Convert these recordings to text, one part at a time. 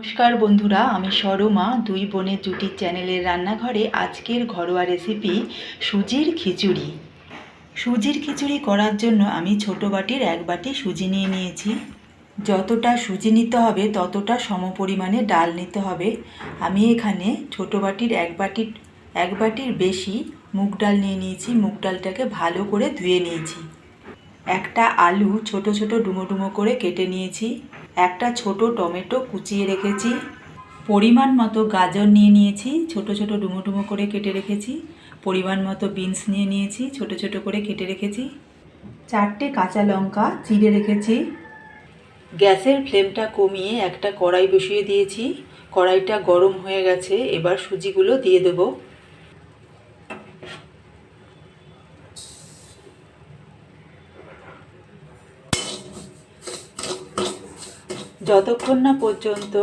নমস্কার বন্ধুরা, আমি সরমা, দুই বোনের জুটির চ্যানেলের রান্নাঘরে আজকের ঘরোয়া রেসিপি সুজির খিচুড়ি। সুজির খিচুড়ি করার জন্য আমি ছোট বাটির এক বাটি সুজি নিয়ে নিয়েছি। যতটা সুজি নিতে হবে, ততটা সমপরিমাণে ডাল নিতে হবে। আমি এখানে ছোট বাটির এক বাটির এক বাটির বেশি মুগ ডাল নিয়ে নিয়েছি। মুগ ডালটাকে ভালো করে ধুয়ে নিয়েছি। একটা আলু ছোট ছোট ডুমো ডুমো করে কেটে নিয়েছি। একটা ছোট টমেটো কুচিয়ে রেখেছি। পরিমাণ মতো গাজর নিয়ে নিয়েছি, ছোট ছোট ডুমো ডুমো করে কেটে রেখেছি। পরিমাণ মতো বিনস নিয়ে নিয়েছি, ছোট ছোট করে কেটে রেখেছি। চারটে কাঁচা লঙ্কা চিড়ে রেখেছি। গ্যাসের ফ্লেমটা কমিয়ে একটা কড়াই বসিয়ে দিয়েছি। কড়াইটা গরম হয়ে গেছে, এবার সুজিগুলো দিয়ে দেবো। যতক্ষণ না পর্যন্ত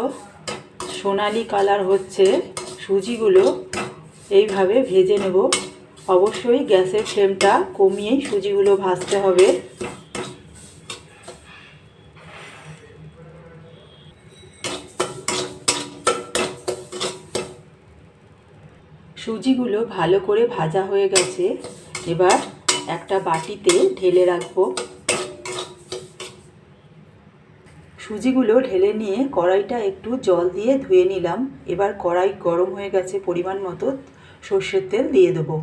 সোনালি কালার হচ্ছে সুজিগুলো, এইভাবে ভেজে নেব। অবশ্যই গ্যাসের ফ্লেমটা কমিয়েই সুজিগুলো ভাজতে হবে। সুজিগুলো ভালো করে ভাজা হয়ে গেছে। এবার একটা বাটিতে ঢেলে রাখব। সুজিগুলো ঢেলে নিয়ে কড়াইটা একটু জল দিয়ে ধুয়ে নিলাম। এবার কড়াই গরম হয়ে গেছে, পরিমাণ মতো সর্ষের তেল দিয়ে দেবো।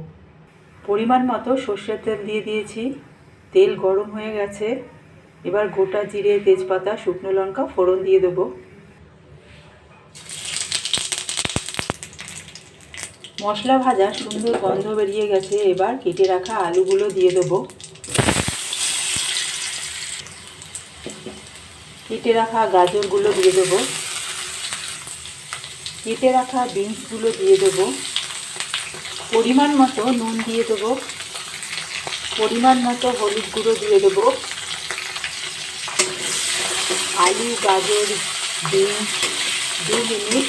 পরিমাণ মতো সর্ষের তেল দিয়ে দিয়েছি। তেল গরম হয়ে গেছে। এবার গোটা জিরে, তেজপাতা, শুকনো লঙ্কা ফোড়ন দিয়ে দেবো। মশলা ভাজা সুন্দর গন্ধ বেরিয়ে গেছে। এবার কেটে রাখা আলুগুলো দিয়ে দেবো। কেটে রাখা গাজরগুলো দিয়ে দেবো। কেটে রাখা বিনসগুলো দিয়ে দেবো। পরিমাণ মতো নুন দিয়ে দেবো। পরিমাণ মতো হলুদ গুঁড়ো দিয়ে দেবো। আলু, গাজর, বিনস দু মিনিট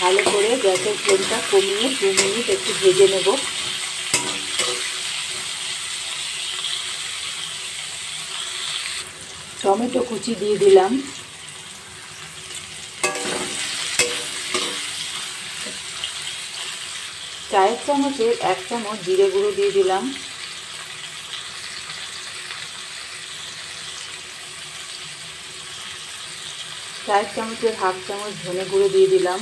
ভালো করে গ্যাসের ফ্লেমটা কমিয়ে দু মিনিট একটু ভেজে নেব। টমেটো কুচি দিয়ে দিলাম। চায়ের চামচের এক চামচ জিরে গুঁড়ো দিয়ে দিলাম। চায়ের চামচের হাফ চামচ ধনে গুঁড়ো দিয়ে দিলাম।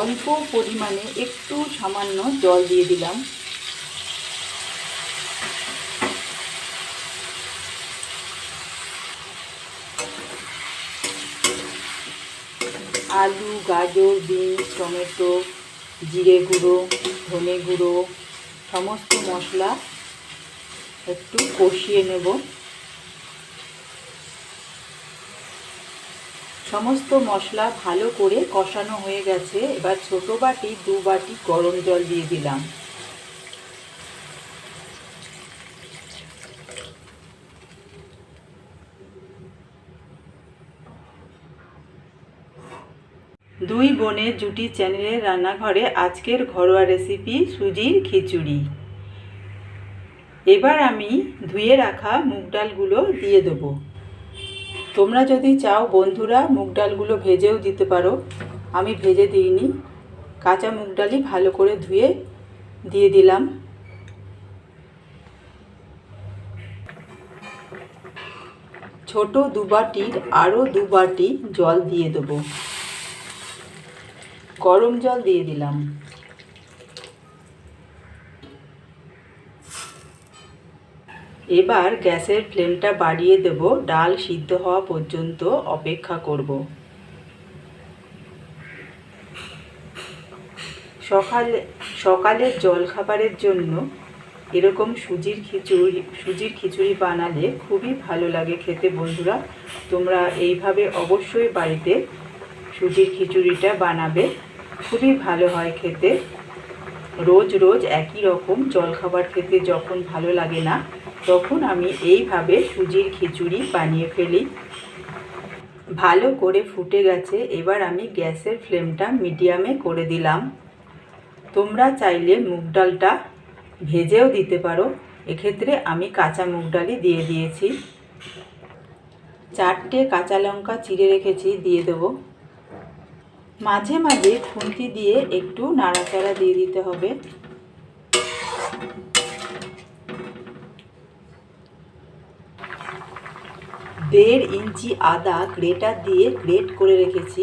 অল্প পরিমাণে একটু সামান্য জল দিয়ে দিলাম। আলু, গাজর, বিনস, টমেটো, জিরে গুঁড়ো, ধনে গুঁড়ো, সমস্ত মশলা একটু কষিয়ে নেব। সমস্ত মশলা ভালো করে কষানো হয়ে গেছে। এবার ছোটো বাটি, দু বাটি গরম জল দিয়ে দিলাম। দুই বোনের জুটি চ্যানেলের রান্নাঘরে আজকের ঘরোয়া রেসিপি সুজির খিচুড়ি। এবার আমি ধুয়ে রাখা মুগ ডালগুলো দিয়ে দেবো। তোমরা যদি চাও বন্ধুরা মুগ ডালগুলো ভেজেও দিতে পারো। আমি ভেজে দিইনি। কাঁচা মুগ ডালই ভালো করে ধুয়ে দিয়ে দিলাম। ছোট দুবাটির আরও দুবাটি জল দিয়ে দেবো। গরম জল দিয়ে দিলাম। এবার গ্যাসের ফ্লেমটা বাড়িয়ে দেব, ডাল সিদ্ধ হওয়া পর্যন্ত অপেক্ষা করব। সকালে, সকালের জলখাবারের জন্য এরকম সুজির খিচুড়ি সুজির খিচুড়ি বানালে খুবই ভালো লাগে খেতে বন্ধুরা। তোমরা এইভাবে অবশ্যই বাড়িতে সুজির খিচুড়িটা বানাবে। খুবই ভালো হয় খেতে। রোজ রোজ একই রকম জলখাবার খেতে যখন ভালো লাগে না, তখন আমি এইভাবে সুজির খিচুড়ি বানিয়ে ফেলি। ভালো করে ফুটে গেছে, এবার আমি গ্যাসের ফ্লেমটা মিডিয়ামে করে দিলাম। তোমরা চাইলে মুগ ডালটা ভেজেও দিতে পারো, এক্ষেত্রে আমি কাঁচা মুগ ডালই দিয়ে দিয়েছি। চারটে কাঁচা লঙ্কা চিড়ে রেখেছি, দিয়ে দেবো। মাঝে মাঝে খুন্তি দিয়ে একটু নাড়াচাড়া দিয়ে দিতে হবে। দেড় ইঞ্চি আদা গ্রেটার দিয়ে গ্রেট করে রেখেছি,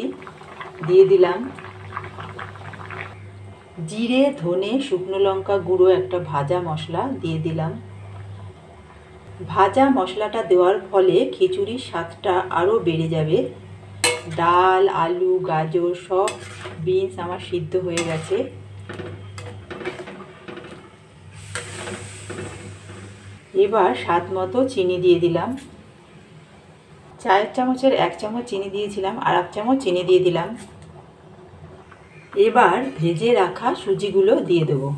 দিয়ে দিলাম। জিরে, ধনে, শুকনো লঙ্কা গুঁড়ো একটা ভাজা মশলা দিয়ে দিলাম। ভাজা মশলাটা দেওয়ার ফলে খিচুড়ির স্বাদটা আরও বেড়ে যাবে। ডাল, আলু, গাজর সব বিনস আমার সিদ্ধ হয়ে গেছে। এবার স্বাদ মতো চিনি দিয়ে দিলাম। চায়ের চামচের এক চামচ চিনি দিয়েছিলাম, আর এক চামচ চিনি দিয়ে দিলাম। এবার ভেজে রাখা সুজিগুলো দিয়ে দেবো।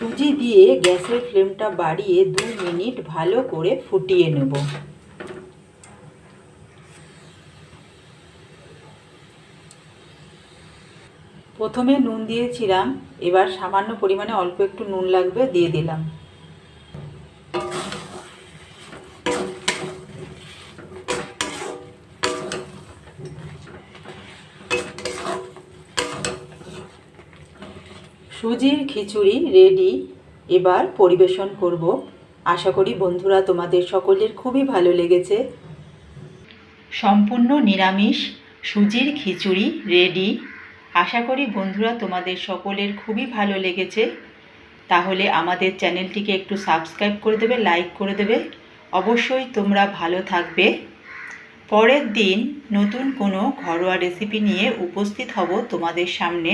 সুজি দিয়ে গ্যাসের ফ্লেমটা বাড়িয়ে দু মিনিট ভালো করে ফুটিয়ে নেব। প্রথমে নুন দিয়েছিলাম, এবার সামান্য পরিমাণে অল্প একটু নুন লাগবে, দিয়ে দিলাম। সুজির খিচুড়ি রেডি এবার পরিবেশন করব। আশা করি বন্ধুরা তোমাদের সকলের খুবই ভালো লেগেছে। সম্পূর্ণ নিরামিষ সুজির খিচুড়ি রেডি আশা করি বন্ধুরা তোমাদের সকলের খুবই ভালো লেগেছে। তাহলে আমাদের চ্যানেলটিকে একটু সাবস্ক্রাইব করে দেবে লাইক করে দেবে। অবশ্যই তোমরা ভালো থাকবে। পরের দিন নতুন কোনো ঘরোয়া রেসিপি নিয়ে উপস্থিত হব তোমাদের সামনে।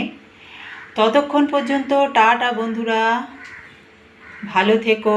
ততক্ষণ পর্যন্ত টাটা বন্ধুরা। ভালো থেকো।